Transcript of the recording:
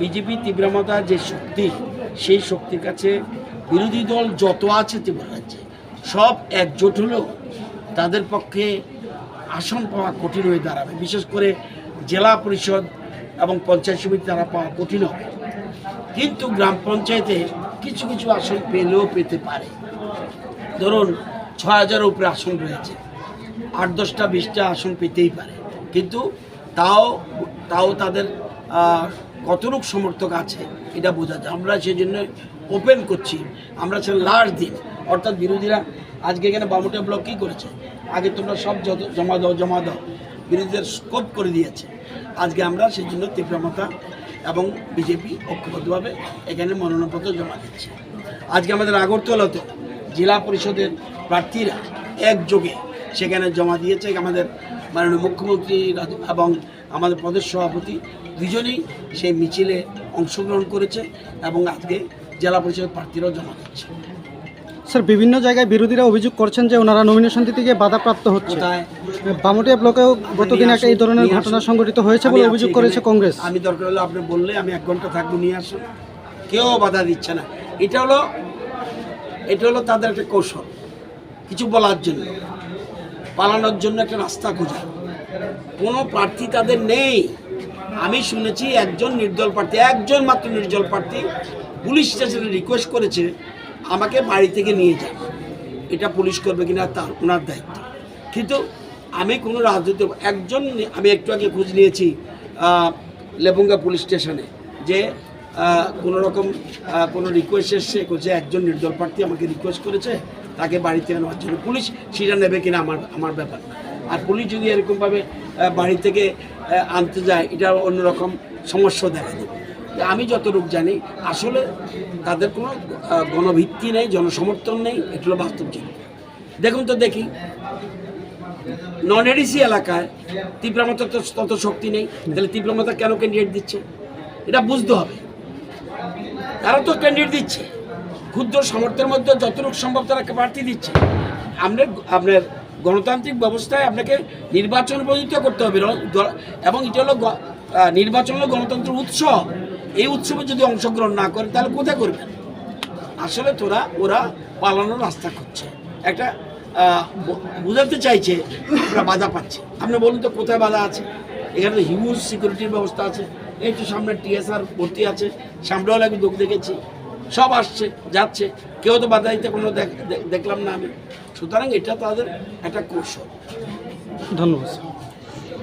BJP তীব্রমতা যে শক্তি, সেই শক্তির কাছে বিরোধী দল যত আছে ত্রিপুরা রাজ্যে, সব একজোট হলেও তাদের পক্ষে আসন পাওয়া কঠিন হয়ে দাঁড়াবে। বিশেষ করে জেলা পরিষদ এবং পঞ্চায়েত সমিতি তারা পাওয়া কঠিন হবে। কিন্তু গ্রাম পঞ্চায়েতে কিছু কিছু আসন পেলেও পেতে পারে। ধরুন ছ হাজারের উপরে আসন রয়েছে। আট, দশটা, বিশটা আসন পেতেই পারে। কিন্তু তাও তাও তাদের কতটুক সমর্থক আছে, এটা বোঝা যায়। আমরা সেই জন্য ওপেন করছি। আমরা ছিলাম লাস্ট দিন। অর্থাৎ বিরোধীরা আজকে এখানে বামুটা ব্লক কী করেছে? আগে তোমরা সব জমা দাও জমা দাও, বিরোধীদের স্কোপ করে দিয়েছে। আজকে আমরা সেই জন্য তীব্রমতা এবং বিজেপি ঐক্যবদ্ধভাবে এখানে মনোনয়নপত্র জমা দিচ্ছে। আজকে আমাদের আগরতলাতে জেলা পরিষদের প্রার্থীরা একযোগে সেখানে জমা দিয়েছে আমাদের মাননীয় মুখ্যমন্ত্রী এবং আমাদের প্রদেশ সভাপতি দুজনেই সেই মিছিলে অংশগ্রহণ করেছে এবং আজকে জেলা পরিষদের প্রার্থীরাও জমা দিচ্ছে। স্যার বিভিন্ন জায়গায় বিরোধীরা অভিযোগ করছেন যে ওনারা নমিনেশন দিতে গিয়ে বাধাপ্রাপ্ত হচ্ছে। বামুটিয়া ব্লকেও গতদিন একটা এই ধরনের ঘটনা সংঘটিত হয়েছে বলে অভিযোগ করেছে কংগ্রেস। আমি দরকার হলে আপনি বললে আমি এক ঘণ্টা থাকব নিয়ে আসুন। কেউ বাধা দিচ্ছে না। এটা হলো এটা হলো তাদের একটা কৌশল। কিছু বলার জন্য। পালানোর জন্য একটা রাস্তা খোঁজা। কোনো প্রার্থী তাদের নেই। আমি শুনেছি একজন নির্দল প্রার্থী, একজন মাত্র নির্দল প্রার্থী পুলিশ স্টেশনে রিকোয়েস্ট করেছে, আমাকে বাড়ি থেকে নিয়ে যান। এটা পুলিশ করবে কিনা তার ওনার দায়িত্ব। কিন্তু আমি কোনো রাজনীতি একজন, আমি একটু আগে খোঁজ নিয়েছি লেবুঙ্গা পুলিশ স্টেশনে যে কোনো রকম কোনো রিকোয়েস্ট এসছে যে একজন নির্দল প্রার্থী আমাকে রিকোয়েস্ট করেছে, তাকে বাড়িতে নেওয়ার জন্য পুলিশ সেটা নেবে কিনা আমার আমার ব্যাপার আর পুলিশ যদি এরকমভাবে বাড়ি থেকে আনতে যায়, এটা অন্যরকম সমস্যা দেখা দেবে। আমি যতটুকু জানি, আসলে তাদের কোনো গণভিত্তি নেই, জনসমর্থন নেই এগুলো বাস্তব চিন্তা দেখুন তো দেখি নন এডিসি এলাকায় তীব্রমতা তো তত শক্তি নেই, তাহলে তীব্রমতা কেন ক্যান্ডিডেট দিচ্ছে? এটা বুঝতে হবে। তারা তো ক্যান্ডিডেট দিচ্ছে। ক্ষুদ্র সামর্থ্যের মধ্যে যতটুকু সম্ভব তারা প্রার্থী দিচ্ছে। আপনার আপনার গণতান্ত্রিক ব্যবস্থায় আপনাকে নির্বাচন উপযুক্ত করতে হবে। এবং এটা হলো নির্বাচন হলো গণতন্ত্রের উৎসব। এই উৎসবে যদি অংশগ্রহণ না করে তাহলে কোথায় করবেন আসলে তোরা, ওরা পালানোর রাস্তা করছে একটা বোঝাতে চাইছে, আমরা বাধা পাচ্ছি। আপনি বলুন তো কোথায় বাধা আছে? এখানে তো হিউজ সিকিউরিটির ব্যবস্থা আছে। তো সামনে টিএসআর ভর্তি আছে, সামনেও আমি দুঃখ দেখেছি। সব আসছে, যাচ্ছে। কেউ তো বাধা দিতে কোনো দেখ- দেখ- দেখলাম না আমি। সুতরাং এটা তাদের একটা কৌশল। ধন্যবাদ